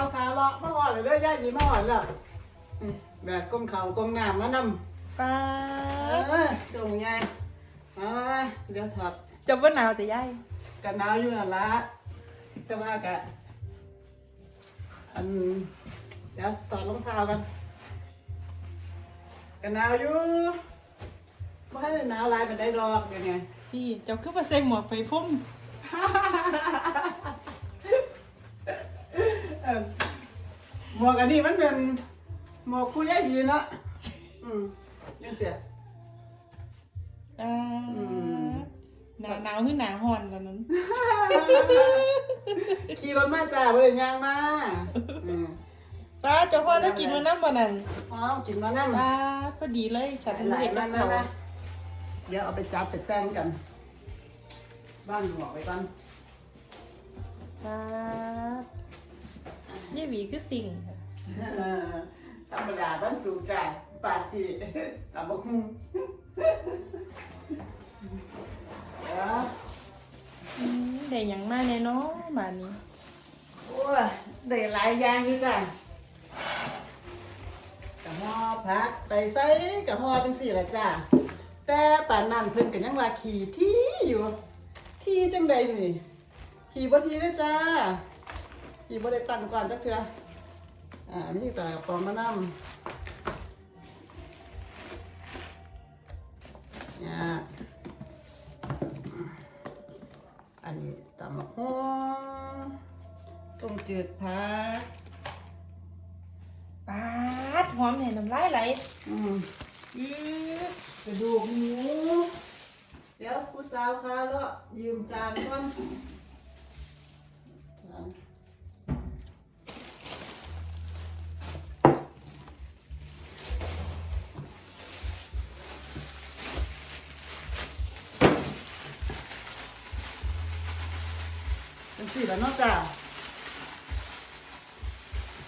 าวขาเลาะมาหอดเลยเด้อย่าหยีมาหอดแล้วอืมแบกก้มเข่าก้มน้ำมานำป้าเอดอจงไงมามามาเดี๋ยวถอดจะว่าหนาวแต่ยายกันหนาวอยู่นั่นละแต่ว่ากะอันเดี๋ยวถอดรองเท้ากันกันหนาวอยู่ไม่ให้หนาวหลายเป็นได้ดอกยังไง พี่เจ้าคือมาใส่หมวกไฟพุ่ม เอิ่ม หมวกอันนี้มันเป็นหมวกคู่ยายดีเนาะอืมยังเสีย อ่าอืม หนาวหนาวคือหนาวห่อนแล้วนั้นขี่รถมาจ้าบ่ได้ย่างมาอืมป้าเจ้าพ่อต้องกินมาน้ำบ่นั่นอ๋อกินมานั่งป้าดพอดีเลยฉันหลายเห็นมากับมาเขามาเดี๋ยวเอาไปจับไปแต่งกัน บ้านหมวกไปก่อนป้าดยายหวีคือสิ่งค่ะเออ ธรรมดาบ้านสูงจ้าปาจีตำบักหุ่งเดี๋ยวอืมได้หยังมาแน่เนาะบ้านนี้ โอ้ยได้หลายอย่างอยู่จ้ะกะห่อผักไปใส่กะห่อจังสี่ละจ้ะแต่ป่านนั้นเพิ่นก็ยังว่าขี่ที่อยู่ ที่จังใดนี่ขี่บ่ทีเด้อจ้าขี่บ่ได้ตั้งก่อนจักเทื่อ อ่ามีแต่ปอมมะนำเนี่ยอันนี้ตำมะฮวงต้มจืดผักป้าดหอมเห็นน้ำลายไหลอืมอือกระดูกหมูเดี๋ยวผู้สาวค่ะแล้วยืมจานก่อนจาน สี่แล้วเนาะจ้า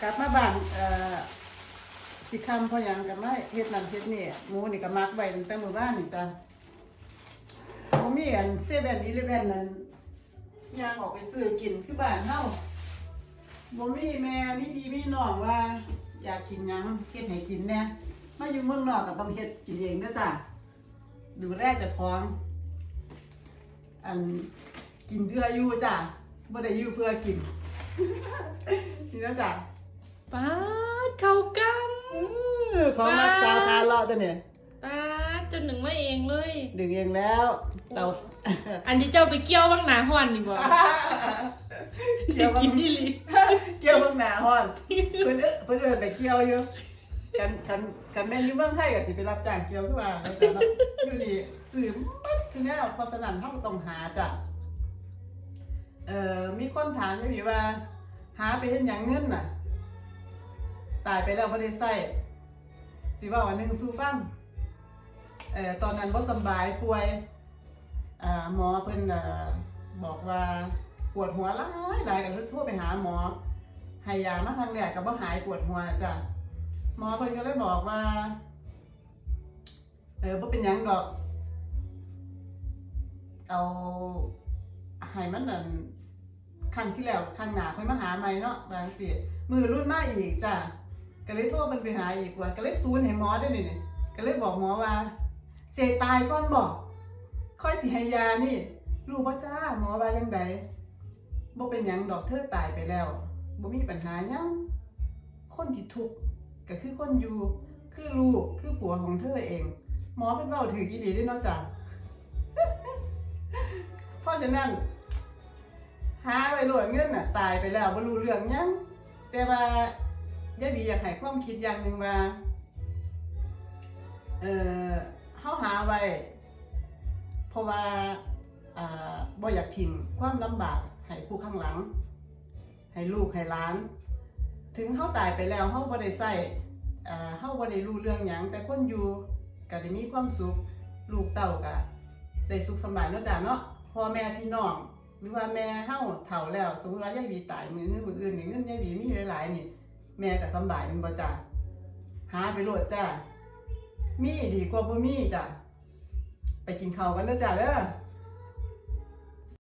กลับมาบ้านเอ่อสิคำพอยังกันไม่เฮ็ดนั่นเฮ็ดนี่หมูนี่ก็มักไว้ตั้งแต่มื้อบ้านนี่จ้ะบ่มีอันเซเว่นอีเลเว่นนั่นย่างออกไปซื้อกินคือบ้านเฮาบ่มีแม่มีพี่มีน้องว่า อยากกินหยังเฮ็ดให้กินแน่มาอยู่เมืองนอกก็ต้องเฮ็ดกินเองเด้อจ้ะดูแลเจ้าของอันกินเพื่ออยู่จ้ะ บ่ได้อยู่เพื่อกิน นี่นะจ้ะป้าดเขากเออของรักษาคาเลาะตัวเนี่ยำป้าดจนหนึ่งมาเองเลย ดึงเองแล้วเตา อันที่เจ้าไปเกี่ยวบ้างหนาห่อนนี่บ่เกี่ยวกิบางนนี่ลิเกี่ยวบางหนาฮอนเพิ่นเอ้อเพิ่นเอิ้นไปเกี่ยวอยู่กันกันกันแม่นอยู่เมืองไทยก็สิไปรับจ้างเกี่ยวคือว่าแล้วแต่เนาะอยู่นี่ซื้อมัดคือแนวเพราะฉะนั้นเฮาต้องหาจ้ะ เอ่อมีคนถามอยู่พี่ว่า หาไปเฮ็ดหยังเงินน่ะ ตายไปแล้วบ่ได้ใช้สิว้าอันหนึ่งสู่ฟังเอ่อตอนนั้นว่าสำบายป่วยอ่าหมอเพิ่นอ่อบอกว่าปวดหัวหลายหลายกันทั่วไปหาหมอให้ยามาครั้งแรกก็บ่หายปวดหัวนะจ้ะหมอเพิ่นก็เลยบอกว่า เออบ่เป็นหยังดอก เอา ให้มันนั่นครั้งที่แล้วครั้งหนาค่อยมาหาใหม่เนาะบางสิมือรุ่นมาอีกจ้ะก็เลยโทรมันไปหาอีกว่าก็เลยซูนให้หมอได้นี่นี่ก็เลยบอกหมอว่า เสียตายก่อนบอกค่อยสิให้ยานี่รู้ป่ะจ้าหมอว่ายังไงบ่เป็นหยังดอกเธอตายไปแล้วบ่มีปัญหายังคนที่ทุกข์ก็คือคนอยู่คือลูกคือผัวของเธอเอง หมอเป็นเว้าถืออีหลีเด้นาะจ้ะเพ ราะฉะนั้นหาไว้โหลดเงินน่ะ ตายไปแล้วบ่รู้เรื่องยังแต่ว่ายายบีอยากให้ความคิดอย่างหนึ่งว่าเอ่อเฮาหาไว้เพราะว่าอ่าบ่อยากทิ้งความลำบากให้ผู้ข้างหลัง ให้ลูกให้หลาน ถึงเฮาตายไปแล้วเฮาบ่ได้ใช้อ่าเฮาบ่ได้รู้เรื่องหยังแต่คนอยู่ก็ได้มีความสุขลูกเต้าก็ได้สุขสบายเนาะจ้ะเนาะ พ่อแม่พี่น้องหรือว่าแม่เฮาเฒ่าแล้วสมมติว่ายายบีตายมื้อนึงมื้ออื่นนี่เงินยายบีมีหลายๆนี่ แม่ก็สบายมันบ่จ้าหาไปโลดจ้ะมีดีกว่าบ่มีจ้ะไปกินข้าวกันเด้อจ้ะเด้อ